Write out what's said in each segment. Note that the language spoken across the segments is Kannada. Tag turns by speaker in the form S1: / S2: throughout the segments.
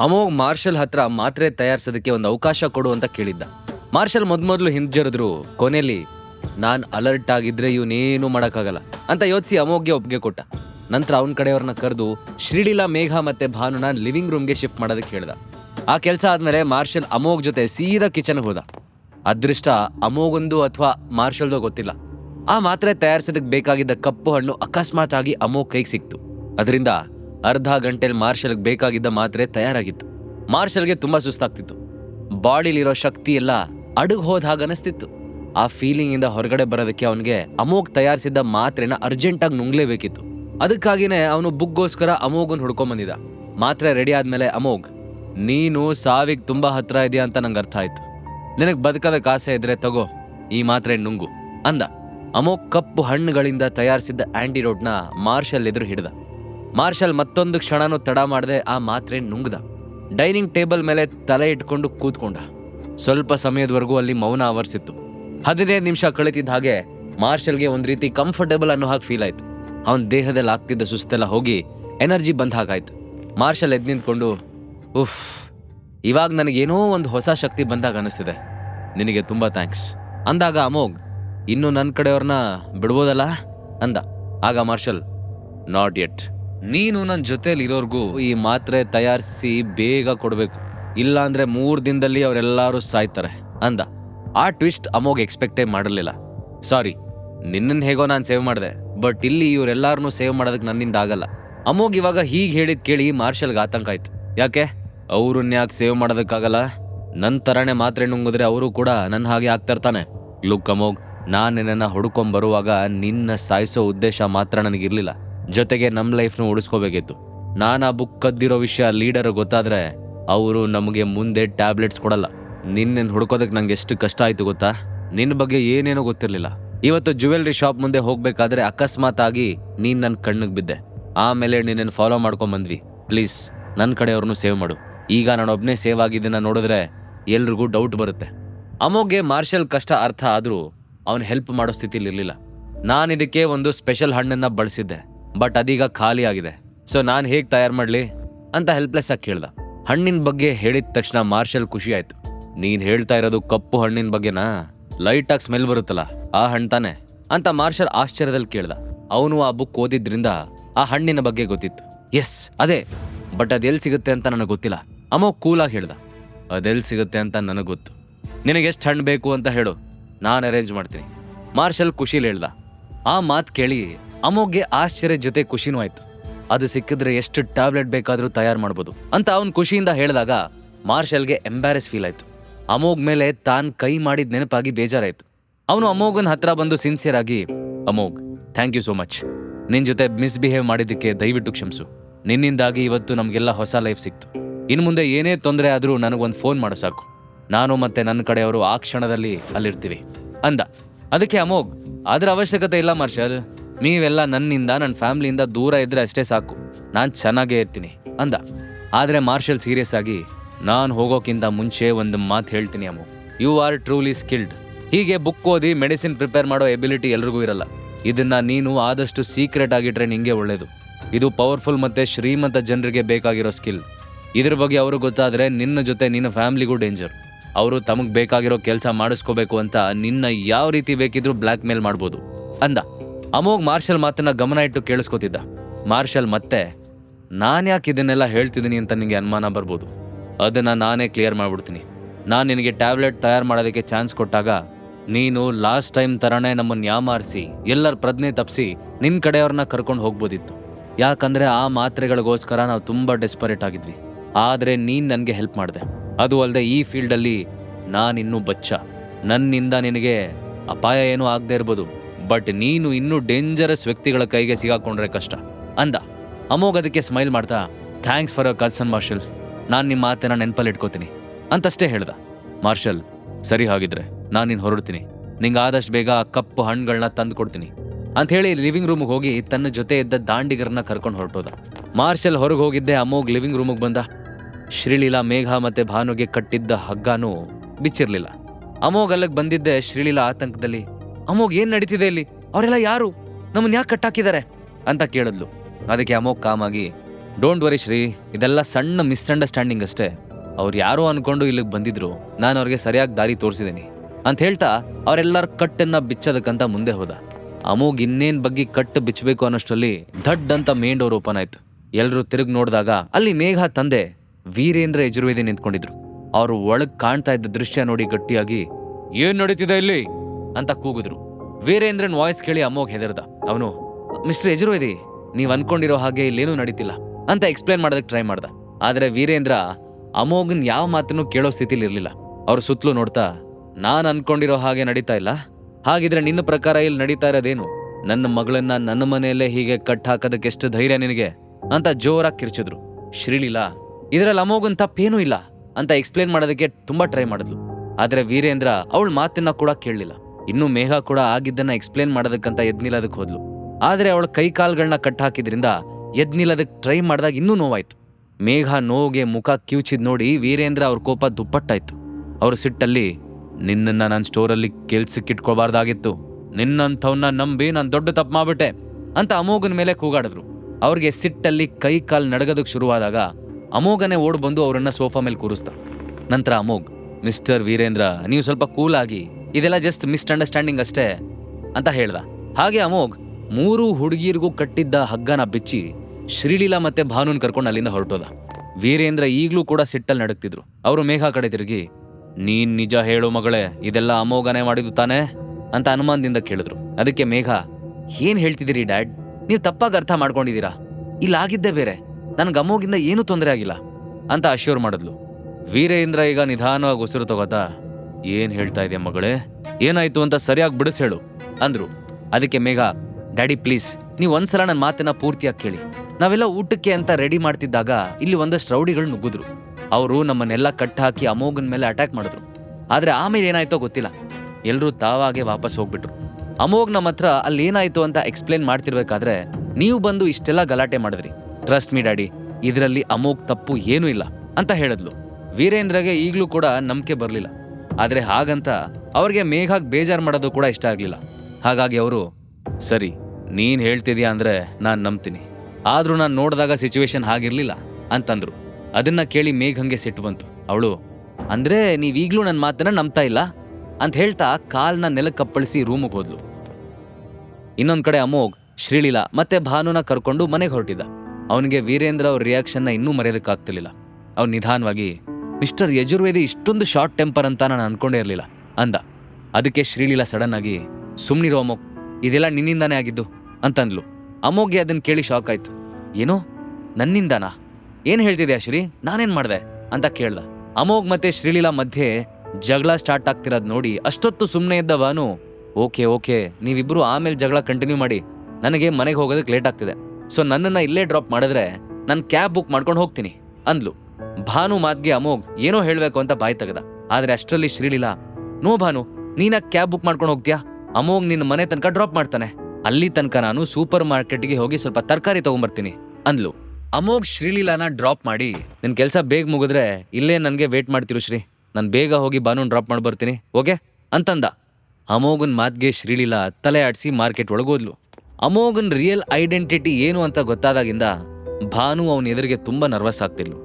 S1: ಅಮೋಘ್ ಮಾರ್ಷಲ್ ಹತ್ರ ಮಾತ್ರೆ ತಯಾರಿಸೋದಕ್ಕೆ ಒಂದು ಅವಕಾಶ ಕೊಡು ಅಂತ ಕೇಳಿದ್ದ. ಮಾರ್ಷಲ್ ಮೊದ್ಮೊದ್ಲು ಹಿಂಜರಿದ್ರು ಕೊನೆಯಲ್ಲಿ ನಾನ್ ಅಲರ್ಟ್ ಆಗಿದ್ರೆ ಇವನೇನು ಮಾಡೋಕ್ಕಾಗಲ್ಲ ಅಂತ ಯೋಚಿಸಿ ಅಮೋಘ್ಗೆ ಒಪ್ಪಿಗೆ ಕೊಟ್ಟ. ನಂತರ ಅವನ ಕಡೆಯವ್ರನ್ನ ಕರೆದು ಶ್ರೀಲೀಲಾ, ಮೇಘ ಮತ್ತೆ ಭಾನುನ ಲಿವಿಂಗ್ ರೂಮ್ಗೆ ಶಿಫ್ಟ್ ಮಾಡೋದಕ್ಕೆ ಹೇಳ್ದ. ಆ ಕೆಲಸ ಆದ್ಮೇಲೆ ಮಾರ್ಷಲ್ ಅಮೋಘ್ ಜೊತೆ ಸೀದಾ ಕಿಚನ್ಗೆ ಹೋದ. ಅದೃಷ್ಟ ಅಮೋಗೊಂದು ಅಥವಾ ಮಾರ್ಷಲ್ದು ಗೊತ್ತಿಲ್ಲ. ಆ ಮಾತ್ರೆ ತಯಾರಿಸೋದಕ್ಕೆ ಬೇಕಾಗಿದ್ದ ಕಪ್ಪು ಹಣ್ಣು ಅಕಸ್ಮಾತ್ ಆಗಿ ಅಮೋಘ್ ಕೈಗೆ ಸಿಕ್ತು. ಅದರಿಂದ ಅರ್ಧ ಗಂಟೆಲಿ ಮಾರ್ಷಲ್ಗೆ ಬೇಕಾಗಿದ್ದ ಮಾತ್ರೆ ತಯಾರಾಗಿತ್ತು. ಮಾರ್ಷಲ್ಗೆ ತುಂಬಾ ಸುಸ್ತಾಗ್ತಿತ್ತು. ಬಾಡಿಲಿರೋ ಶಕ್ತಿ ಎಲ್ಲ ಅಡುಗೆ ಹೋದ ಹಾಗೆ ಅನಿಸ್ತಿತ್ತು. ಆ ಫೀಲಿಂಗ್ ಇಂದ ಹೊರಗಡೆ ಬರೋದಕ್ಕೆ ಅವನಿಗೆ ಅಮೋಘ್ ತಯಾರಿಸಿದ್ದ ಮಾತ್ರೆನ ಅರ್ಜೆಂಟಾಗಿ ನುಂಗ್ಲೇಬೇಕಿತ್ತು. ಅದಕ್ಕಾಗಿನೇ ಅವನು ಬುಕ್ಗೋಸ್ಕರ ಅಮೋಘನ್ ಹುಡ್ಕೊಂಬಂದಿದ್ದ ಮಾತ್ರೆ ರೆಡಿ ಆದ್ಮೇಲೆ ಅಮೋಘ್, ನೀನು ಸಾವಿಗೆ ತುಂಬಾ ಹತ್ರ ಇದೆಯಾ ಅಂತ ನಂಗೆ ಅರ್ಥ ಆಯ್ತು. ನಿನಗೆ ಬದುಕೋದಕ್ಕೆ ಆಸೆ ಇದ್ರೆ ತಗೋ, ಈ ಮಾತ್ರೆ ನುಂಗು, ಅಂದ. ಅಮೋಘ್ ಕಪ್ಪು ಹಣ್ಣುಗಳಿಂದ ತಯಾರಿಸಿದ್ದ ಆಂಟಿರೋಡ್ನ ಮಾರ್ಷಲ್ ಎದುರು ಹಿಡ್ದ. ಮಾರ್ಷಲ್ ಮತ್ತೊಂದು ಕ್ಷಣನೂ ತಡ ಮಾಡದೆ ಆ ಮಾತ್ರೆ ನುಂಗ್ದ. ಡೈನಿಂಗ್ ಟೇಬಲ್ ಮೇಲೆ ತಲೆ ಇಟ್ಕೊಂಡು ಕೂತ್ಕೊಂಡ. ಸ್ವಲ್ಪ ಸಮಯದವರೆಗೂ ಅಲ್ಲಿ ಮೌನ ಆವರಿಸಿತ್ತು. ಹದಿನೈದು ನಿಮಿಷ ಕಳಿತಿದ್ದ ಹಾಗೆ ಮಾರ್ಷಲ್ಗೆ ಒಂದು ರೀತಿ ಕಂಫರ್ಟೇಬಲ್ ಅನ್ನೋ ಹಾಗೆ ಫೀಲ್ ಆಯ್ತು. ಅವನ ದೇಹದಲ್ಲಿ ಆಗ್ತಿದ್ದ ಸುಸ್ತೆಲ್ಲ ಹೋಗಿ ಎನರ್ಜಿ ಬಂದ ಹಾಗಾಯ್ತು. ಮಾರ್ಷಲ್ ಎದ್ದು ನಿಂತ್ಕೊಂಡು, ಉಫ್, ಇವಾಗ ನನಗೇನೋ ಒಂದು ಹೊಸ ಶಕ್ತಿ ಬಂದಾಗ ಅನಿಸ್ತಿದೆ. ನಿನಗೆ ತುಂಬ ಥ್ಯಾಂಕ್ಸ್ ಅಂದಾಗ ಅಮೋಘ್, ಇನ್ನು ನನ್ನ ಕಡೆಯವ್ರನ್ನ ಬಿಡ್ಬೋದಲ್ಲ? ಅಂದ. ಆಗ ಮಾರ್ಷಲ್ ನಾಟ್ ಯೆಟ್ ನೀನು ನನ್ನ ಜೊತೇಲಿ ಇರೋರ್ಗೂ ಈ ಮಾತ್ರೆ ತಯಾರಿಸಿ ಬೇಗ ಕೊಡಬೇಕು. ಇಲ್ಲಾಂದ್ರೆ ಮೂರು ದಿನದಲ್ಲಿ ಅವರೆಲ್ಲರೂ ಸಾಯ್ತಾರೆ, ಅಂದ. ಆ ಟ್ವಿಸ್ಟ್ ಅಮೋಗ್ ಎಕ್ಸ್ಪೆಕ್ಟೇ ಮಾಡಿರಲಿಲ್ಲ. ಸಾರಿ ನಿನ್ನನ್ನು ಹೇಗೋ ನಾನು ಸೇವ್ ಮಾಡಿದೆ, ಬಟ್ ಇಲ್ಲಿ ಇವರೆಲ್ಲರನ್ನೂ ಸೇವ್ ಮಾಡೋದಕ್ಕೆ ನನ್ನಿಂದ ಆಗಲ್ಲ. ಅಮೋಗ್ ಇವಾಗ ಹೀಗೆ ಹೇಳಿದ್ ಕೇಳಿ ಮಾರ್ಷಲ್ಗೆ ಆತಂಕ ಆಯ್ತು. ಯಾಕೆ? ಅವ್ರನ್ನ ಯಾಕೆ ಸೇವ್ ಮಾಡೋದಕ್ಕಾಗಲ್ಲ? ನನ್ನ ಥರನೇ ಮಾತ್ರೆ ನುಂಗಿದ್ರೆ ಅವರು ಕೂಡ ನನ್ನ ಹಾಗೆ ಆಗ್ತಾ ಇರ್ತಾನೆ. ಲುಕ್ ಅಮೋಗ್, ನಾನು ನಿನ್ನನ್ನು ಹುಡ್ಕೊಂಡ್ ಬರುವಾಗ ನಿನ್ನ ಸಾಯಿಸೋ ಉದ್ದೇಶ ಮಾತ್ರ ನನಗಿರ್ಲಿಲ್ಲ. ಜೊತೆಗೆ ನಮ್ಮ ಲೈಫ್ನು ಉಳಿಸ್ಕೋಬೇಕಿತ್ತು. ನಾನು ಆ ಬುಕ್ ಕದ್ದಿರೋ ವಿಷಯ ಲೀಡರ್ ಗೊತ್ತಾದರೆ ಅವರು ನಮಗೆ ಮುಂದೆ ಟ್ಯಾಬ್ಲೆಟ್ಸ್ ಕೊಡಲ್ಲ. ನಿನ್ನನ್ನು ಹುಡ್ಕೋದಕ್ಕೆ ನಂಗೆ ಎಷ್ಟು ಕಷ್ಟ ಆಯಿತು ಗೊತ್ತಾ? ನಿನ್ನ ಬಗ್ಗೆ ಏನೇನೋ ಗೊತ್ತಿರಲಿಲ್ಲ. ಇವತ್ತು ಜುವೆಲ್ರಿ ಶಾಪ್ ಮುಂದೆ ಹೋಗಬೇಕಾದ್ರೆ ಅಕಸ್ಮಾತ್ ಆಗಿ ನೀನು ನನ್ನ ಕಣ್ಣಿಗೆ ಬಿದ್ದೆ. ಆಮೇಲೆ ನಿನ್ನನ್ನು ಫಾಲೋ ಮಾಡ್ಕೊಂಬಂದ್ವಿ ಪ್ಲೀಸ್ ನನ್ನ ಕಡೆಯವ್ರನ್ನೂ ಸೇವ್ ಮಾಡು. ಈಗ ನಾನು ಒಬ್ಬನೇ ಸೇವ್ ಆಗಿದ್ದನ್ನು ನೋಡಿದ್ರೆ ಎಲ್ರಿಗೂ ಡೌಟ್ ಬರುತ್ತೆ. ಅಮೋಗೆ ಮಾರ್ಷಲ್ ಕಷ್ಟ ಅರ್ಥ ಆದರೂ ಅವನು ಹೆಲ್ಪ್ ಮಾಡೋ ಸ್ಥಿತಿಲಿ ಇರಲಿಲ್ಲ ನಾನು ಇದಕ್ಕೆ ಒಂದು ಸ್ಪೆಷಲ್ ಹಣ್ಣನ್ನು ಬಳಸಿದ್ದೆ. ಬಟ್ ಅದೀಗ ಖಾಲಿ ಆಗಿದೆ. ಸೊ ನಾನು ಹೇಗೆ ತಯಾರು ಮಾಡಲಿ? ಅಂತ ಹೆಲ್ಪ್ಲೆಸ್ ಆಗಿ ಕೇಳ್ದ. ಹಣ್ಣಿನ ಬಗ್ಗೆ ಹೇಳಿದ ತಕ್ಷಣ ಮಾರ್ಷಲ್ ಖುಷಿ ಆಯ್ತು. ನೀನು ಹೇಳ್ತಾ ಇರೋದು ಕಪ್ಪು ಹಣ್ಣಿನ ಬಗ್ಗೆನಾ? ಲೈಟಾಗಿ ಸ್ಮೆಲ್ ಬರುತ್ತಲ್ಲ, ಆ ಹಣ್ಣು ತಾನೆ? ಅಂತ ಮಾರ್ಷಲ್ ಆಶ್ಚರ್ಯದಲ್ಲಿ ಕೇಳ್ದ. ಅವನು ಆ ಬುಕ್ ಓದಿದ್ರಿಂದ ಆ ಹಣ್ಣಿನ ಬಗ್ಗೆ ಗೊತ್ತಿತ್ತು. ಎಸ್ ಅದೇ. ಬಟ್ ಅದೆಲ್ಲಿ ಸಿಗುತ್ತೆ ಅಂತ ನನಗೆ ಗೊತ್ತಿಲ್ಲ. ಅಮೋಘ್ ಕೂಲಾಗಿ ಹೇಳ್ದ. ಅದೆಲ್ಲಿ ಸಿಗುತ್ತೆ ಅಂತ ನನಗೆ ಗೊತ್ತು. ನಿನಗೆ ಎಷ್ಟು ಹಣ್ಣು ಬೇಕು ಅಂತ ಹೇಳು. ನಾನು ಅರೇಂಜ್ ಮಾಡ್ತೀನಿ. ಮಾರ್ಷಲ್ ಖುಷಿಲಿ ಹೇಳ್ದ. ಆ ಮಾತು ಕೇಳಿ ಅಮೋಘ್ಗೆ ಆಶ್ಚರ್ಯ ಜೊತೆ ಖುಷಿನೂ ಆಯ್ತು. ಅದು ಸಿಕ್ಕಿದ್ರೆ ಎಷ್ಟು ಟ್ಯಾಬ್ಲೆಟ್ ಬೇಕಾದರೂ ತಯಾರು ಮಾಡ್ಬೋದು. ಅಂತ ಅವನ್ ಖುಷಿಯಿಂದ ಹೇಳಿದಾಗ ಮಾರ್ಷಲ್ಗೆ ಎಂಬ್ಯಾರೆಸ್ ಫೀಲ್ ಆಯ್ತು. ಅಮೋಘ್ ಮೇಲೆ ತಾನ್ ಕೈ ಮಾಡಿದ ನೆನಪಾಗಿ ಬೇಜಾರಾಯ್ತು. ಅವನು ಅಮೋಘನ್ ಹತ್ರ ಬಂದು ಸಿನ್ಸಿಯರ್ ಆಗಿ, Amogh thank you so much ನಿನ್ ಜೊತೆ ಮಿಸ್ಬಿಹೇವ್ ಮಾಡಿದ್ದಕ್ಕೆ ದಯವಿಟ್ಟು ಕ್ಷಮಿಸು. ನಿನ್ನಿಂದಾಗಿ ಇವತ್ತು ನಮಗೆಲ್ಲ ಹೊಸ ಲೈಫ್ ಸಿಕ್ತು. ಇನ್ನು ಮುಂದೆ ಏನೇ ತೊಂದರೆ ಆದರೂ ನನಗೊಂದು ಫೋನ್ ಮಾಡೋ ಸಾಕು. ನಾನು ಮತ್ತೆ ನನ್ನ ಕಡೆಯವರು ಆ ಕ್ಷಣದಲ್ಲಿ ಅಲ್ಲಿರ್ತೀವಿ. ಅಂದ. ಅದಕ್ಕೆ ಅಮೋಘ್ ಅದರ ಅವಶ್ಯಕತೆ ಇಲ್ಲ ಮಾರ್ಷಲ್. ನೀವೆಲ್ಲ ನನ್ನಿಂದ ನನ್ನ ಫ್ಯಾಮಿಲಿಯಿಂದ ದೂರ ಇದ್ರೆ ಅಷ್ಟೇ ಸಾಕು. ನಾನು ಚೆನ್ನಾಗೇ ಇರ್ತೀನಿ, ಅಂದ. ಆದರೆ ಮಾರ್ಷಲ್ ಸೀರಿಯಸ್ ಆಗಿ, ನಾನು ಹೋಗೋಕ್ಕಿಂತ ಮುಂಚೆ ಒಂದು ಮಾತು ಹೇಳ್ತೀನಿ ಅಮ್ಮ ಯು ಆರ್ ಟ್ರೂಲಿ ಸ್ಕಿಲ್ಡ್ ಹೀಗೆ ಬುಕ್ ಓದಿ ಮೆಡಿಸಿನ್ ಪ್ರಿಪೇರ್ ಮಾಡೋ ಎಬಿಲಿಟಿ ಎಲ್ರಿಗೂ ಇರಲ್ಲ. ಇದನ್ನು ನೀನು ಆದಷ್ಟು ಸೀಕ್ರೆಟ್ ಆಗಿಟ್ರೆ ನಿಂಗೆ ಒಳ್ಳೇದು. ಇದು ಪವರ್ಫುಲ್ ಮತ್ತು ಶ್ರೀಮಂತ ಜನರಿಗೆ ಬೇಕಾಗಿರೋ ಸ್ಕಿಲ್. ಇದ್ರ ಬಗ್ಗೆ ಅವರು ಗೊತ್ತಾದರೆ ನಿನ್ನ ಜೊತೆ ನಿನ್ನ ಫ್ಯಾಮಿಲಿಗೂ ಡೇಂಜರ್ ಅವರು ತಮಗೆ ಬೇಕಾಗಿರೋ ಕೆಲಸ ಮಾಡಿಸ್ಕೋಬೇಕು ಅಂತ ನಿನ್ನ ಯಾವ ರೀತಿ ಬೇಕಿದ್ರೂ ಬ್ಲ್ಯಾಕ್ ಮೇಲ್ ಮಾಡ್ಬೋದು, ಅಂದ. ಅಮೋಘ್ ಮಾರ್ಷಲ್ ಮಾತನ್ನ ಗಮನ ಇಟ್ಟು ಕೇಳಿಸ್ಕೊತಿದ್ದ. ಮಾರ್ಷಲ್, ಮತ್ತೆ ನಾನು ಯಾಕೆ ಇದನ್ನೆಲ್ಲ ಹೇಳ್ತಿದ್ದೀನಿ ಅಂತ ನಿಮಗೆ ಅನುಮಾನ ಬರ್ಬೋದು. ಅದನ್ನು ನಾನೇ ಕ್ಲಿಯರ್ ಮಾಡ್ಬಿಡ್ತೀನಿ. ನಾನು ನಿನಗೆ ಟ್ಯಾಬ್ಲೆಟ್ ತಯಾರು ಮಾಡೋದಕ್ಕೆ ಚಾನ್ಸ್ ಕೊಟ್ಟಾಗ ನೀನು ಲಾಸ್ಟ್ ಟೈಮ್ ಥರನೇ ನಮ್ಮನ್ನು ಯಾಮಾರಿಸಿ, ಎಲ್ಲರ ಪ್ರಜ್ಞೆ ತಪ್ಪಿಸಿ ನಿನ್ನ ಕಡೆಯವ್ರನ್ನ ಕರ್ಕೊಂಡು ಹೋಗ್ಬೋದಿತ್ತು. ಯಾಕಂದರೆ ಆ ಮಾತ್ರೆಗಳಿಗೋಸ್ಕರ ನಾವು ತುಂಬ ಡೆಸ್ಪರೇಟ್ ಆಗಿದ್ವಿ. ಆದರೆ ನೀನು ನನಗೆ ಹೆಲ್ಪ್ ಮಾಡಿದೆ. ಅದು ಅಲ್ಲದೆ ಈ ಫೀಲ್ಡಲ್ಲಿ ನಾನಿನ್ನೂ ಬಚ್ಚ. ನನ್ನಿಂದ ನಿನಗೆ ಅಪಾಯ ಏನೂ ಆಗದೆ ಇರ್ಬೋದು. ಬಟ್ ನೀನು ಇನ್ನೂ ಡೇಂಜರಸ್ ವ್ಯಕ್ತಿಗಳ ಕೈಗೆ ಸಿಗಾಕೊಂಡ್ರೆ ಕಷ್ಟ. ಅಂದ. ಅಮೋಘ್ ಅದಕ್ಕೆ ಸ್ಮೈಲ್ ಮಾಡ್ತಾ thanks for a cousin marshal ನಾನು ನಿಮ್ಮ ಮಾತನ್ನ ನೆನಪಲ್ಲಿ ಇಟ್ಕೋತೀನಿ ಅಂತಷ್ಟೇ ಹೇಳ್ದ. ಮಾರ್ಷಲ್ ಸರಿ ಹಾಗಿದ್ರೆ ನಾನು ನಿನ್ನ ಹೊರಡ್ತೀನಿ. ನಿಂಗೆ ಆದಷ್ಟು ಬೇಗ ಕಪ್ಪು ಹಣ್ಣುಗಳನ್ನ ತಂದು ಕೊಡ್ತೀನಿ. ಅಂತ ಹೇಳಿ ಲಿವಿಂಗ್ ರೂಮಿಗೆ ಹೋಗಿ ತನ್ನ ಜೊತೆ ಇದ್ದ ದಾಂಡಿಗರನ್ನ ಕರ್ಕೊಂಡು ಹೊರಟೋದ. ಮಾರ್ಷಲ್ ಹೊರಗೆ ಹೋಗಿದ್ದೆ ಅಮೋಗ್ ಲಿವಿಂಗ್ ರೂಮಿಗೆ ಬಂದ. ಶ್ರೀಲೀಲಾ, ಮೇಘ ಮತ್ತೆ ಭಾನುಗೆ ಕಟ್ಟಿದ್ದ ಹಗ್ಗನೂ ಬಿಚ್ಚಿರ್ಲಿಲ್ಲ. ಅಮೋಘ್ ಅಲ್ಲಿಗೆ ಬಂದಿದ್ದೆ ಶ್ರೀಲೀಲಾ ಆತಂಕದಲ್ಲಿ ಅಮೋಘ್ ಏನ್ ನಡೀತಿದೆ ಇಲ್ಲಿ? ಅವರೆಲ್ಲ ಯಾರು? ನಮ್ಮನ್ನ ಯಾಕೆ ಕಟ್ಟಾಕಿದ್ದಾರೆ? ಅಂತ ಕೇಳಿದ್ಲು. ಅದಕ್ಕೆ ಅಮೋಘ್ ಕಾಮಾಗಿ ಡೋಂಟ್ ವರಿ ಶ್ರೀ, ಇದೆಲ್ಲ ಸಣ್ಣ ಮಿಸ್ಅಂಡರ್ಸ್ಟ್ಯಾಂಡಿಂಗ್ ಅಷ್ಟೇ. ಅವ್ರು ಯಾರೋ ಅನ್ಕೊಂಡು ಇಲ್ಲಿಗೆ ಬಂದಿದ್ರು, ನಾನು ಅವ್ರಿಗೆ ಸರಿಯಾಗಿ ದಾರಿ ತೋರಿಸಿದ್ದೀನಿ ಅಂತ ಹೇಳ್ತಾ ಅವರೆಲ್ಲರ ಕಟ್ಟನ್ನ ಬಿಚ್ಚೋದಕ್ಕಂತ ಮುಂದೆ ಹೋದ. ಅಮೋಗ್ ಇನ್ನೇನ್ ಬಗ್ಗೆ ಕಟ್ಟು ಬಿಚ್ಚಬೇಕು ಅನ್ನೋಷ್ಟರಲ್ಲಿ ಧಡ್ ಅಂತ ಮೇನ್ ಡೋರ್ ಓಪನ್ ಆಯ್ತು. ಎಲ್ಲರೂ ತಿರುಗಿ ನೋಡಿದಾಗ ಅಲ್ಲಿ ಮೇಘ ತಂದೆ ವೀರೇಂದ್ರ ಯಜುರ್ವೇದಿ ನಿಂತ್ಕೊಂಡಿದ್ರು. ಅವರು ಒಳಗ್ ಕಾಣ್ತಾ ಇದ್ದ ದೃಶ್ಯ ನೋಡಿ ಗಟ್ಟಿಯಾಗಿ, ಏನ್ ನಡೀತಿದೆ ಇಲ್ಲಿ? ಅಂತ ಕೂಗಿದ್ರು. ವೀರೇಂದ್ರನ್ ವಾಯ್ಸ್ ಕೇಳಿ ಅಮ್ಮೋಗ್ ಹೆದರ್ದ. ಅವನು, ಮಿಸ್ಟರ್ ಯಜುರ್ವೇದಿ, ನೀವ್ ಅನ್ಕೊಂಡಿರೋ ಹಾಗೆ ಇಲ್ಲೇನೂ ನಡೀತಿಲ್ಲ ಅಂತ ಎಕ್ಸ್ಪ್ಲೇನ್ ಮಾಡೋದಕ್ಕೆ ಟ್ರೈ ಮಾಡ್ದ. ಆದ್ರೆ ವೀರೇಂದ್ರ ಅಮೋಘನ್ ಯಾವ ಮಾತನ್ನು ಕೇಳೋ ಸ್ಥಿತಿಲಿ ಇರಲಿಲ್ಲ. ಅವ್ರ ಸುತ್ತಲೂ ನೋಡ್ತಾ, ನಾನ್ ಅನ್ಕೊಂಡಿರೋ ಹಾಗೆ ನಡೀತಾ ಇಲ್ಲ. ಹಾಗಿದ್ರೆ ನಿನ್ನ ಪ್ರಕಾರ ಇಲ್ಲಿ ನಡೀತಾ ಇರೋದೇನು? ನನ್ನ ಮಗಳನ್ನ ನನ್ನ ಮನೆಯಲ್ಲೇ ಹೀಗೆ ಕಟ್ ಹಾಕೋದಕ್ಕೆ ಎಷ್ಟು ಧೈರ್ಯ ನಿನಗೆ? ಅಂತ ಜೋರಾಗಿ ಕಿರ್ಚಿದ್ರು. ಶ್ರೀಲೀಲಾ, ಇದ್ರಲ್ಲಿ ಅಮೋಘನ್ ತಪ್ಪೇನೂ ಇಲ್ಲ ಅಂತ ಎಕ್ಸ್ಪ್ಲೇನ್ ಮಾಡೋದಕ್ಕೆ ತುಂಬಾ ಟ್ರೈ ಮಾಡಿದ್ಲು. ಆದ್ರೆ ವೀರೇಂದ್ರ ಅವಳ ಮಾತನ್ನ ಕೂಡ ಕೇಳಲಿಲ್ಲ. ಇನ್ನು ಮೇಘ ಕೂಡ ಆಗಿದ್ದನ್ನ ಎಕ್ಸ್ಪ್ಲೇನ್ ಮಾಡೋದಕ್ಕಂತ ಎದ್ನಿಲ್ಲದಕ್ಕೆ ಹೋದ್ಲು. ಆದ್ರೆ ಅವಳ ಕೈ ಕಾಲ್ಗಳನ್ನ ಕಟ್ ಹಾಕಿದ್ರಿಂದ ಎದ್ನಿಲ್ಲದಕ್ಕೆ ಟ್ರೈ ಮಾಡಿದಾಗ ಇನ್ನೂ ನೋವಾಯ್ತು. ಮೇಘ ನೋವಿಗೆ ಮುಖ ಕಿವುಚಿದ್ ನೋಡಿ ವೀರೇಂದ್ರ ಅವ್ರ ಕೋಪ ದುಪ್ಪಟ್ಟಾಯ್ತು. ಅವ್ರ ಸಿಟ್ಟಲ್ಲಿ, ನಿನ್ನನ್ನ ನನ್ನ ಸ್ಟೋರಲ್ಲಿ ಕೆಲ್ಸಕ್ಕಿಟ್ಕೋಬಾರ್ದಾಗಿತ್ತು ನಿನ್ನಂಥವನ್ನ ನಂಬಿ ನಾನು ದೊಡ್ಡ ತಪ್ಪು ಮಾಡ್ಬಿಟ್ಟೆ ಅಂತ ಅಮೋಘನ ಮೇಲೆ ಕೂಗಾಡಿದ್ರು. ಅವ್ರಿಗೆ ಸಿಟ್ಟಲ್ಲಿ ಕೈ ಕಾಲು ನಡಗೋದಕ್ಕೆ ಶುರುವಾದಾಗ ಅಮೋಘನೇ ಓಡ್ ಬಂದು ಅವರನ್ನ ಸೋಫಾ ಮೇಲೆ ಕೂರಿಸ್ದ. ನಂತರ ಅಮೋಘ್, ಮಿಸ್ಟರ್ ವೀರೇಂದ್ರ, ನೀವು ಸ್ವಲ್ಪ ಕೂಲ್ ಆಗಿ ಇದೆಲ್ಲ ಜಸ್ಟ್ ಮಿಸ್ಅಂಡರ್ಸ್ಟ್ಯಾಂಡಿಂಗ್ ಅಷ್ಟೇ ಅಂತ ಹೇಳ್ದ. ಹಾಗೆ ಅಮೋಘ್ ಮೂರು ಹುಡುಗಿರಿಗೂ ಕಟ್ಟಿದ್ದ ಹಗ್ಗನ ಬಿಚ್ಚಿ ಶ್ರೀಲೀಲಾ ಮತ್ತೆ ಭಾನುನ್ ಕರ್ಕೊಂಡು ಅಲ್ಲಿಂದ ಹೊರಟೋದ. ವೀರೇಂದ್ರ ಈಗ್ಲೂ ಕೂಡ ಸಿಟ್ಟಲ್ಲಿ ನಡಕ್ತಿದ್ರು. ಅವರು ಮೇಘ ಕಡೆ ತಿರುಗಿ, ನೀನ್ ನಿಜ ಹೇಳು ಮಗಳೇ, ಇದೆಲ್ಲ ಅಮೋಘನೆ ಮಾಡಿದ್ದು ತಾನೇ? ಅಂತ ಅನುಮಾನದಿಂದ ಕೇಳಿದ್ರು. ಅದಕ್ಕೆ ಮೇಘ, ಏನ್ ಹೇಳ್ತಿದ್ದೀರಿ ಡ್ಯಾಡ್? ನೀವು ತಪ್ಪಾಗಿ ಅರ್ಥ ಮಾಡ್ಕೊಂಡಿದ್ದೀರಾ? ಇಲ್ಲಾಗಿದ್ದೇ ಬೇರೆ. ನನ್ಗೆ ಅಮೋಗಿಂದ ಏನೂ ತೊಂದರೆ ಆಗಿಲ್ಲ. ಅಂತ ಅಶ್ಯೂರ್ ಮಾಡಿದ್ಲು. ವೀರೇಂದ್ರ ಈಗ ನಿಧಾನವಾಗಿ ಉಸಿರು ತಗೋತಾ ಏನ್ ಹೇಳ್ತಾ ಇದೆ ಮಗಳೇ? ಏನಾಯ್ತು ಅಂತ ಸರಿಯಾಗಿ ಬಿಡಿಸ್ ಹೇಳು, ಅಂದ್ರು. ಅದಕ್ಕೆ ಮೇಘ, ಡ್ಯಾಡಿ, ಪ್ಲೀಸ್, ನೀವು ಒಂದ್ಸಲ ನನ್ನ ಮಾತನ್ನ ಪೂರ್ತಿಯಾಗಿ ಕೇಳಿ. ನಾವೆಲ್ಲ ಊಟಕ್ಕೆ ಅಂತ ರೆಡಿ ಮಾಡ್ತಿದ್ದಾಗ ಇಲ್ಲಿ ಒಂದಷ್ಟು ರೌಡಿಗಳು ನುಗ್ಗಿದ್ರು. ಅವರು ನಮ್ಮನ್ನೆಲ್ಲ ಕಟ್ ಹಾಕಿ ಅಮೋಘನ್ ಮೇಲೆ ಅಟ್ಯಾಕ್ ಮಾಡಿದ್ರು. ಆದ್ರೆ ಆಮೇಲೆ ಏನಾಯ್ತೋ ಗೊತ್ತಿಲ್ಲ. ಎಲ್ಲರೂ ತಾವಾಗೆ ವಾಪಸ್ ಹೋಗ್ಬಿಟ್ರು. ಅಮೋಘ್ ನಮ್ಮ ಹತ್ರ ಅಲ್ಲಿ ಏನಾಯ್ತು ಅಂತ ಎಕ್ಸ್ಪ್ಲೇನ್ ಮಾಡ್ತಿರ್ಬೇಕಾದ್ರೆ, ನೀವು ಬಂದು ಇಷ್ಟೆಲ್ಲ ಗಲಾಟೆ ಮಾಡಿದ್ರಿ. ಟ್ರಸ್ಟ್ ಮೀ ಡ್ಯಾಡಿ, ಇದರಲ್ಲಿ ಅಮೋಘ್ ತಪ್ಪು ಏನೂ ಇಲ್ಲ, ಅಂತ ಹೇಳಿದ್ಲು. ವೀರೇಂದ್ರಗೆ ಈಗಲೂ ಕೂಡ ನಂಬಿಕೆ ಬರಲಿಲ್ಲ. ಆದ್ರೆ ಹಾಗಂತ ಅವ್ರಿಗೆ ಮೇಘಾಗ್ ಬೇಜಾರು ಮಾಡೋದು ಕೂಡ ಇಷ್ಟ ಆಗಲಿಲ್ಲ. ಹಾಗಾಗಿ ಅವರು, ಸರಿ, ನೀನು ಹೇಳ್ತಿದ್ಯಾ ಅಂದರೆ ನಾನು ನಂಬ್ತೀನಿ. ಆದರೂ ನಾನು ನೋಡಿದಾಗ ಸಿಚುವೇಶನ್ ಹಾಗಿರಲಿಲ್ಲ, ಅಂತಂದ್ರು. ಅದನ್ನು ಕೇಳಿ ಮೇಘಂಗೆ ಸಿಟ್ಟು ಬಂತು. ಅವಳು, ಅಂದರೆ ನೀವೀಗಲೂ ನನ್ನ ಮಾತನ್ನ ನಂಬ್ತಾ ಇಲ್ಲ? ಅಂತ ಹೇಳ್ತಾ ಕಾಲ್ನ ನೆಲಕ್ಕಪ್ಪಳಿಸಿ ರೂಮಿಗೆ ಹೋದ್ಲು. ಇನ್ನೊಂದು ಕಡೆ ಅಮೋಘ್, ಶ್ರೀಲೀಲಾ ಮತ್ತೆ ಭಾನುನ ಕರ್ಕೊಂಡು ಮನೆಗೆ ಹೊರಟಿದ್ದ ಅವನಿಗೆ ವೀರೇಂದ್ರ ಅವ್ರ ರಿಯಾಕ್ಷನ್ನ ಇನ್ನೂ ಮರೆಯೋದಕ್ಕಾಗ್ತಿರ್ಲಿಲ್ಲ. ಅವ್ನು ನಿಧಾನವಾಗಿ ಮಿಸ್ಟರ್ ಯಜುರ್ವೇದಿ ಇಷ್ಟೊಂದು ಶಾರ್ಟ್ ಟೆಂಪರ್ ಅಂತ ನಾನು ಅನ್ಕೊಂಡೇ ಇರಲಿಲ್ಲ, ಅಂದ. ಅದಕ್ಕೆ ಶ್ರೀಲೀಲಾ ಸಡನ್ ಆಗಿ, ಸುಮ್ನಿರೋ ಅಮೋಗ್ ಇದೆಲ್ಲ ನಿನ್ನಿಂದಾನೇ ಆಗಿದ್ದು, ಅಂತಂದ್ಲು. ಅಮೋಗ್ಗೆ ಅದನ್ನ ಕೇಳಿ ಶಾಕ್ ಆಯ್ತು. ಏನೋ? ನನ್ನಿಂದನಾ? ಏನು ಹೇಳ್ತಿದ್ಯಾ ಶ್ರೀ? ನಾನೇನು ಮಾಡ್ದೆ? ಅಂತ ಕೇಳ್ದ. ಅಮೋಗ್ ಮತ್ತೆ ಶ್ರೀಲೀಲಾ ಮಧ್ಯೆ ಜಗಳ ಸ್ಟಾರ್ಟ್ ಆಗ್ತಿರೋದು ನೋಡಿ ಅಷ್ಟೊತ್ತು ಸುಮ್ಮನೆ ಇದ್ದವಾನು ಓಕೆ ಓಕೆ, ನೀವಿಬ್ರು ಆಮೇಲೆ ಜಗಳ ಕಂಟಿನ್ಯೂ ಮಾಡಿ, ನನಗೆ ಮನೆಗೆ ಹೋಗೋದಕ್ಕೆ ಲೇಟ್ ಆಗ್ತಿದೆ. ಸೊ ನನ್ನನ್ನ ಇಲ್ಲೇ ಡ್ರಾಪ್ ಮಾಡಿದ್ರೆ ನಾನು ಕ್ಯಾಬ್ ಬುಕ್ ಮಾಡ್ಕೊಂಡು ಹೋಗ್ತೀನಿ, ಅಂದ್ಲು. ಭಾನು ಮಾತ್ಗೆ ಅಮೋಘ್ ಏನೋ ಹೇಳಬೇಕು ಅಂತ ಬಾಯ್ ತೆಗೆದ. ಆದ್ರೆ ಅಷ್ಟರಲ್ಲಿ ಶ್ರೀಲೀಲಾ, ನೋ ಭಾನು, ನೀನ ಕ್ಯಾಬ್ ಬುಕ್ ಮಾಡ್ಕೊಂಡು ಹೋಗ್ತೀಯಾ? ಅಮೋಘ್ ನಿನ್ನ ಮನೆ ತನಕ ಡ್ರಾಪ್ ಮಾಡ್ತಾನೆ. ಅಲ್ಲಿ ತನಕ ನಾನು ಸೂಪರ್ ಮಾರ್ಕೆಟ್ಗೆ ಹೋಗಿ ಸ್ವಲ್ಪ ತರಕಾರಿ ತಗೊಂಬರ್ತೀನಿ, ಅಂದ್ಲು. ಅಮೋಘ್ ಶ್ರೀಲೀಲಾನ ಡ್ರಾಪ್ ಮಾಡಿ ನಿನ್ನ ಕೆಲಸ ಬೇಗ ಮುಗಿದ್ರೆ ಇಲ್ಲೇ ನನಗೆ ವೇಟ್ ಮಾಡ್ತಿರು ಶ್ರೀ. ನಾನು ಬೇಗ ಹೋಗಿ ಬಾನು ಡ್ರಾಪ್ ಮಾಡಿ ಬರ್ತೀನಿ ಓಕೆ? ಅಂತಂದ. ಅಮೋಘನ್ ಮಾತ್ಗೆ ಶ್ರೀಲೀಲಾ ತಲೆ ಆಡಿಸಿ ಮಾರ್ಕೆಟ್ ಒಳಗೋದ್ಲು. ಅಮೋಘನ್ ರಿಯಲ್ ಐಡೆಂಟಿಟಿ ಏನು ಅಂತ ಗೊತ್ತಾದಾಗಿಂದ ಭಾನು ಅವನ ಎದುರಿಗೆ ತುಂಬಾ ನರ್ವಸ್ ಆಗ್ತಿದ್ಲು.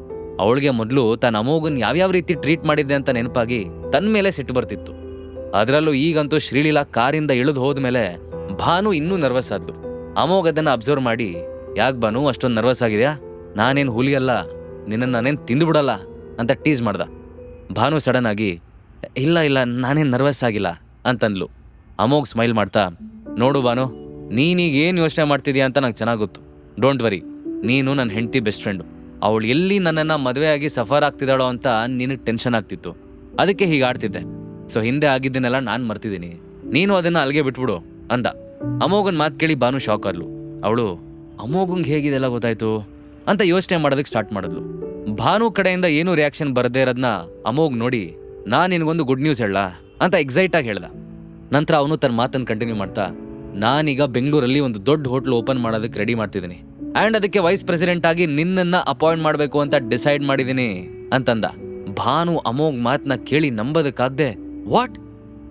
S1: ಅವಳಿಗೆ ಮೊದಲು ತಾನು ಅಮೋಘನ್ ಯಾವ್ಯಾವ ರೀತಿ ಟ್ರೀಟ್ ಮಾಡಿದ್ದೆ ಅಂತ ನೆನಪಾಗಿ ತನ್ನ ಮೇಲೆ ಸಿಟ್ಟು ಬರ್ತಿತ್ತು. ಅದರಲ್ಲೂ ಈಗಂತೂ ಶ್ರೀಲೀಲಾ ಕಾರಿಂದ ಇಳಿದು ಹೋದ್ಮೇಲೆ ಭಾನು ಇನ್ನೂ ನರ್ವಸ್ ಆದ್ಲು. ಅಮೋಘ್ ಅದನ್ನು ಅಬ್ಸರ್ವ್ ಮಾಡಿ, ಯಾಕೆ ಬಾನು ಅಷ್ಟೊಂದು ನರ್ವಸ್ ಆಗಿದೆಯಾ? ನಾನೇನು ಹುಲಿಯಲ್ಲ ನಿನ್ನನ್ನು ನಾನೇನು ತಿಂದುಬಿಡಲ್ಲ ಅಂತ ಟೀಸ್ ಮಾಡ್ದ. ಭಾನು ಸಡನ್ ಆಗಿ, ಇಲ್ಲ ಇಲ್ಲ, ನಾನೇನು ನರ್ವಸ್ ಆಗಿಲ್ಲ ಅಂತಂದ್ಲು. ಅಮೋಗ್ ಸ್ಮೈಲ್ ಮಾಡ್ತಾ, ನೋಡು ಬಾನು ನೀನೀಗ ಏನು ಯೋಚನೆ ಮಾಡ್ತಿದ್ಯಾ ಅಂತ ನಂಗೆ ಚೆನ್ನಾಗಿ ಗೊತ್ತು. ಡೋಂಟ್ ವರಿ ನೀನು ನನ್ನ ಹೆಂಡತಿ ಬೆಸ್ಟ್ ಫ್ರೆಂಡು ಅವಳು ಎಲ್ಲಿ ನನ್ನನ್ನು ಮದುವೆಯಾಗಿ ಸಫರ್ ಆಗ್ತಿದ್ದಾಳೋ ಅಂತ ನಿನಗೆ ಟೆನ್ಷನ್ ಆಗ್ತಿತ್ತು. ಅದಕ್ಕೆ ಹೀಗೆ ಆಡ್ತಿದ್ದೆ. ಸೊ ಹಿಂದೆ ಆಗಿದ್ದನ್ನೆಲ್ಲ ನಾನು ಮರ್ತಿದ್ದೀನಿ. ನೀನು ಅದನ್ನು ಅಲ್ಲಿಗೆ ಬಿಟ್ಬಿಡು, ಅಂದ. ಅಮೋಗನ್ ಮಾತು ಕೇಳಿ ಬಾನು ಶಾಕ್ ಆದ್ಲು ಅವಳು, ಅಮೋಘಂಗೆ ಹೇಗಿದೆಲ್ಲ ಗೊತ್ತಾಯ್ತು? ಅಂತ ಯೋಚನೆ ಮಾಡೋದಕ್ಕೆ ಸ್ಟಾರ್ಟ್ ಮಾಡಿದ್ಲು. ಭಾನು ಕಡೆಯಿಂದ ಏನು ರಿಯಾಕ್ಷನ್ ಬರದೇ ಇರೋದನ್ನ ಅಮೋಗ್ ನೋಡಿ, ನಾನು ನಿನಗೊಂದು ಗುಡ್ ನ್ಯೂಸ್ ಹೇಳ, ಅಂತ ಎಕ್ಸೈಟ್ ಆಗಿ ಹೇಳ್ದ. ನಂತರ ಅವನು ತನ್ನ ಮಾತನ್ನು ಕಂಟಿನ್ಯೂ ಮಾಡ್ತಾ, ನಾನೀಗ ಬೆಂಗಳೂರಲ್ಲಿ ಒಂದು ದೊಡ್ಡ ಹೋಟ್ಲ್ ಓಪನ್ ಮಾಡೋದಕ್ಕೆ ರೆಡಿ ಮಾಡ್ತಿದ್ದೀನಿ. ಆ್ಯಂಡ್ ಅದಕ್ಕೆ ವೈಸ್ ಪ್ರೆಸಿಡೆಂಟ್ ಆಗಿ ನಿನ್ನನ್ನ ಅಪಾಯಿಂಟ್ ಮಾಡಬೇಕು ಅಂತ ಡಿಸೈಡ್ ಮಾಡಿದ್ದೀನಿ ಅಂತಂದ. ಭಾನು ಅಮೋಘ್ ಮಾತನ್ನ ಕೇಳಿ ನಂಬೋದಕ್ಕಾಗದೆ ವಾಟ್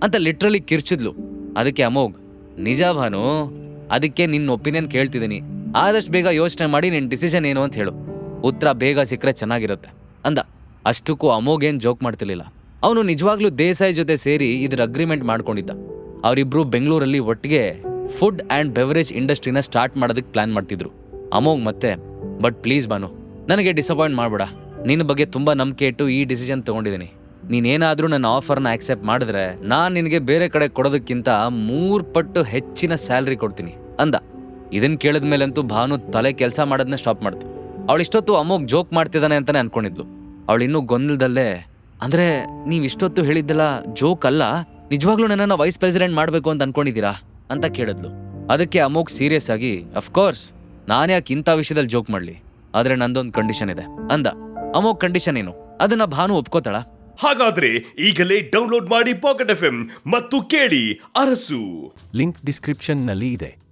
S1: ಅಂತ ಲಿಟ್ರಲಿ ಕಿರ್ಚಿದ್ಲು. ಅದಕ್ಕೆ ಅಮೋಘ್, ನಿಜ ಭಾನು, ಅದಕ್ಕೆ ನಿನ್ನ ಒಪಿನಿಯನ್ ಕೇಳ್ತಿದ್ದೀನಿ ಆದಷ್ಟು ಬೇಗ ಯೋಚನೆ ಮಾಡಿ ನಿನ್ನ ಡಿಸಿಷನ್ ಏನು ಅಂತ ಹೇಳು. ಉತ್ತರ ಬೇಗ ಸಿಕ್ಕರೆ ಚೆನ್ನಾಗಿರುತ್ತೆ. ಅಂದ. ಅಷ್ಟಕ್ಕೂ ಅಮೋಘೇನ್ ಜೋಕ್ ಮಾಡ್ತಿರ್ಲಿಲ್ಲ. ಅವನು ನಿಜವಾಗ್ಲೂ ದೇಸಾಯಿ ಜೊತೆ ಸೇರಿ ಇದ್ರ ಅಗ್ರಿಮೆಂಟ್ ಮಾಡ್ಕೊಂಡಿದ್ದ. ಅವರಿಬ್ರು ಬೆಂಗಳೂರಲ್ಲಿ ಒಟ್ಟಿಗೆ ಫುಡ್ ಆ್ಯಂಡ್ ಬೆವರೇಜ್ ಇಂಡಸ್ಟ್ರಿನ ಸ್ಟಾರ್ಟ್ ಮಾಡೋದಕ್ಕೆ ಪ್ಲ್ಯಾನ್ ಮಾಡ್ತಿದ್ರು. ಅಮೋಘ್ ಮತ್ತೆ ಬಟ್ ಪ್ಲೀಸ್ ಬಾನು ನನಗೆ ಡಿಸಪಾಯಿಂಟ್ ಮಾಡಬೇಡ. ನಿನ್ನ ಬಗ್ಗೆ ತುಂಬ ನಂಬಿಕೆ ಇಟ್ಟು ಈ ಡಿಸಿಷನ್ ತೊಗೊಂಡಿದ್ದೀನಿ. ನೀನೇನಾದರೂ ನನ್ನ ಆಫರ್ನ ಆಕ್ಸೆಪ್ಟ್ ಮಾಡಿದ್ರೆ, ನಾನು ನಿನಗೆ ಬೇರೆ ಕಡೆ ಕೊಡೋದಕ್ಕಿಂತ ಮೂರು ಪಟ್ಟು ಹೆಚ್ಚಿನ ಸ್ಯಾಲ್ರಿ ಕೊಡ್ತೀನಿ, ಅಂದ. ಇದನ್ನ ಕೇಳಿದ ಮೇಲಂತೂ ಭಾನು ತಲೆ ಕೆಲಸ ಮಾಡೋದನ್ನ ಸ್ಟಾಪ್ ಮಾಡ್ತು ಅವಳು ಇಷ್ಟೊತ್ತು ಅಮೋಗ್ ಜೋಕ್ ಮಾಡ್ತಿದ್ದಾನೆ ಅಂತಲೇ ಅನ್ಕೊಂಡಿದ್ಲು. ಅವಳು ಇನ್ನೂ ಗೊಂದಲದಲ್ಲೇ, ಅಂದರೆ ನೀವು ಇಷ್ಟೊತ್ತು ಹೇಳಿದ್ದಲ್ಲ ಜೋಕ್ ಅಲ್ಲ? ನಿಜವಾಗ್ಲೂ ನನ್ನನ್ನು ವೈಸ್ ಪ್ರೆಸಿಡೆಂಟ್ ಮಾಡಬೇಕು ಅಂತ ಅನ್ಕೊಂಡಿದ್ದೀರಾ? ಅಂತ ಕೇಳಿದ್ಲು. ಅದಕ್ಕೆ ಅಮೋಗ್ ಸೀರಿಯಸ್ ಆಗಿ ಅಫ್ಕೋರ್ಸ್ ನಾನು ಯಾಕೆ ಇಂಥ ವಿಷಯದಲ್ಲಿ ಜೋಕ್ ಮಾಡಲಿ? ಆದ್ರೆ ನಂದೊಂದು ಕಂಡೀಷನ್ ಇದೆ. ಅಂದ ಅಮೋ ಕಂಡೀಷನ್ ಏನು? ಅದನ್ನ ಭಾನು ಒಪ್ಕೋತಾಳ?
S2: ಹಾಗಾದ್ರೆ ಈಗಲೇ ಡೌನ್ಲೋಡ್ ಮಾಡಿ ಪಾಕೆಟ್ ಎಫ್ ಮತ್ತು ಕೇಳಿ ಅರಸು.
S3: ಲಿಂಕ್ ಡಿಸ್ಕ್ರಿಪ್ಷನ್ನಲ್ಲಿ ಇದೆ.